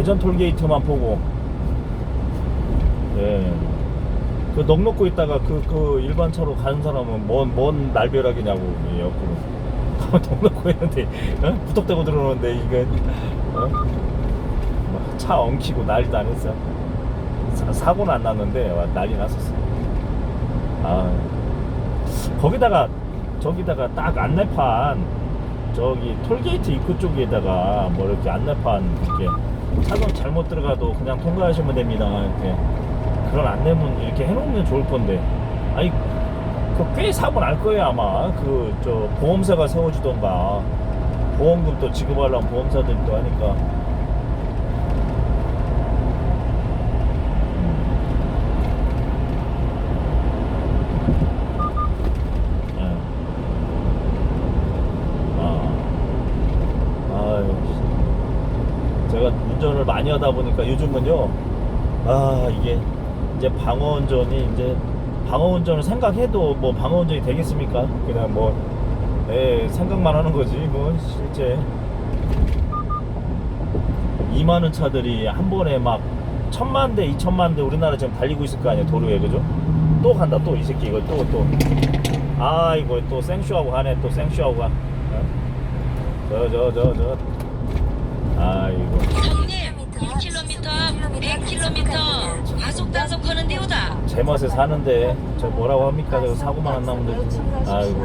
대전 톨게이트만 보고 예. 그넋 놓고 있다가 그, 그 일반 차로 가는 사람은 뭔, 뭔 날벼락이냐고 이 옆으로 넋 놓고 있는데 어? 부탁대고 들어오는데 이게 어? 막차 엉키고 난리도 안 했어 사, 사고는 안 났는데 와, 난리 났었어 아 거기다가 저기다가 딱 안내판 저기 톨게이트 입구 쪽에다가 뭐 이렇게 안내판 이렇게 차선 잘못 들어가도 그냥 통과하시면 됩니다. 이렇게. 그런 안내문 이렇게 해놓으면 좋을 건데. 아니 그꽤 사고 날 거예요 아마. 그 저 보험사가 세워주던가. 보험금 또 지급하려면 보험사들이 또 하니까 예. 아, 아유, 씨. 제가 운전을 많이 하다 보니까 요즘은요, 아, 이게 이제 방어 운전이 이제 방어 운전을 생각해도 뭐 방어 운전이 되겠습니까? 그냥 뭐, 예, 생각만 하는 거지, 뭐, 실제. 2만 원 차들이 한 번에 막 천만 대, 이천만 대 우리나라 지금 달리고 있을 거 아니에요, 도로에, 그죠? 또 간다, 또 이 새끼, 이거 또, 또. 아, 이거 또 생쇼하고 하네, 또 생쇼하고 가. 어? 저, 저, 저, 100km 과속 단속하는 데오다 제 맛에 사는데, 저 뭐라고 합니까? 저 사고만 안 나면 되지. 아이고.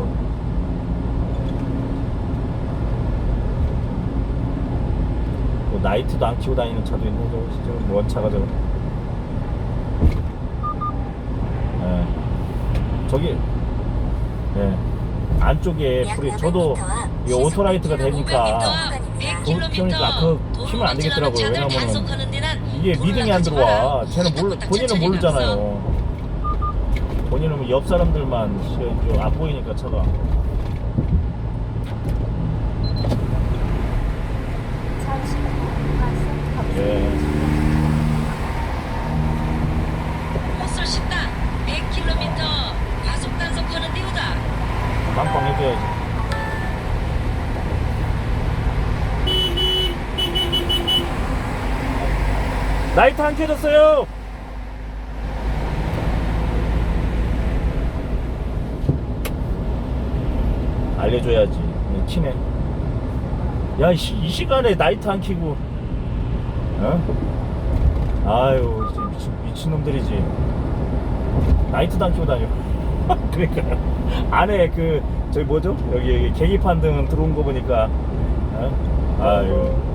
뭐 나이트도 안 키고 다니는 차도 있네, 저거, 진짜. 뭔 차가 저거. 예. 저기, 예. 안쪽에 불이, 저도 이 오토라이트가 되니까. 500km 그러니까 그안 되겠더라고요. 왜냐면은 이게 미등이 안 들어와. 쟤는 몰라, 본인은 모르잖아요. 본인은 뭐옆 사람들만 씨, 저안 보이니까 차가. 예. 호술 식당 100km 과속 단속하는 데오다 빵빵 해줘야지. 라이트 안 켜졌어요. 알려줘야지. 네, 키네. 야, 이, 시간에 라이트 안 켜고, 어? 아유, 진짜 미친, 미친놈들이지. 라이트도 안 켜고 다녀. 그러니까요. 안에 그, 저기 뭐죠? 여기, 여기 계기판 등 들어온 거 보니까, 어? 아유.